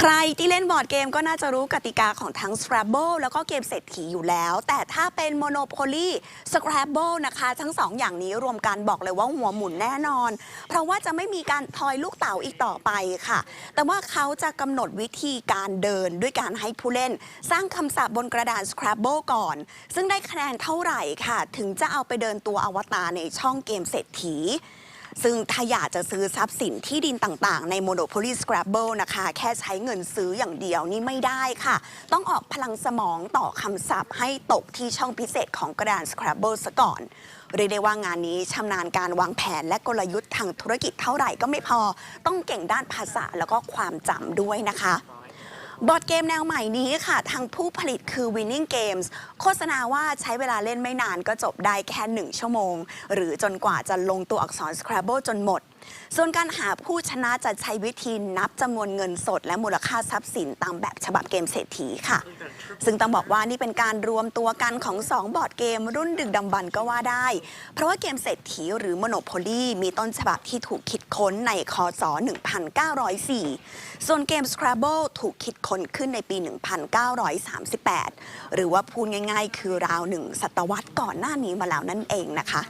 ใครที่เล่นบอร์ดเกมก็น่าจะรู้กติกาของทั้ง Scrabble แล้วก็เกมเศรษฐีอยู่แล้ว แต่ถ้าเป็น Monopoly Scrabble นะคะ ทั้งสองอย่างนี้รวมกันบอกเลยว่าหัวหมุนแน่นอน เพราะว่าจะไม่มีการทอยลูกเต๋าอีกต่อไปค่ะ แต่ว่าเขาจะกำหนดวิธีการเดินด้วยการให้ผู้เล่น สร้างคำศัพท์บนกระดาน Scrabble ก่อน ซึ่งได้คะแนนเท่าไหร่ค่ะ ถึงจะเอาไปเดินตัวอวตารในช่องเกมเศรษฐี ซึ่งถ้าอยากจะซื้อทรัพย์สินที่ดินต่างๆ ใน Monopoly Scrabble นะคะ แค่ใช้เงินซื้ออย่างเดียวนี่ไม่ได้ค่ะ ต้องออกพลังสมองต่อคำศัพท์ให้ตกที่ช่องพิเศษของกระดาน Scrabble ซะก่อนเรียกได้ว่างานนี้ชำนาญการวางแผนและกลยุทธ์ทางธุรกิจเท่าไหร่ก็ไม่พอ ต้องเก่งด้านภาษาแล้วก็ความจำด้วยนะคะ บอร์ดเกมแนวใหม่นี้ค่ะ ทางผู้ผลิตคือ Winning Games โฆษณาว่าใช้เวลาเล่นไม่นานก็จบได้แค่ 1 ชั่วโมง หรือจนกว่าจะลงตัวอักษร Scrabble จนหมด ส่วนการหาผู้ชนะจะใช้วิธีนับจำนวนเงินสด และมูลค่าทรัพย์สินตามแบบฉบับเกมเศรษฐีค่ะ ซึ่งต้องบอกว่านี่เป็นการรวมตัวกันของ 2 บอร์ดเกมรุ่นดึกดำบรรพ์ก็ว่าได้ เพราะว่าเกมเศรษฐีหรือ Monopoly มีต้นฉบับที่ถูกคิดค้นในคศ 1904 ส่วนเกม Scrabble ถูกคิดค้นขึ้นในปี 1938 หรือว่าพูดง่าย ๆ คือราวหนึ่งศตวรรษก่อนหน้านี้มาแล้วนั่นเองนะคะ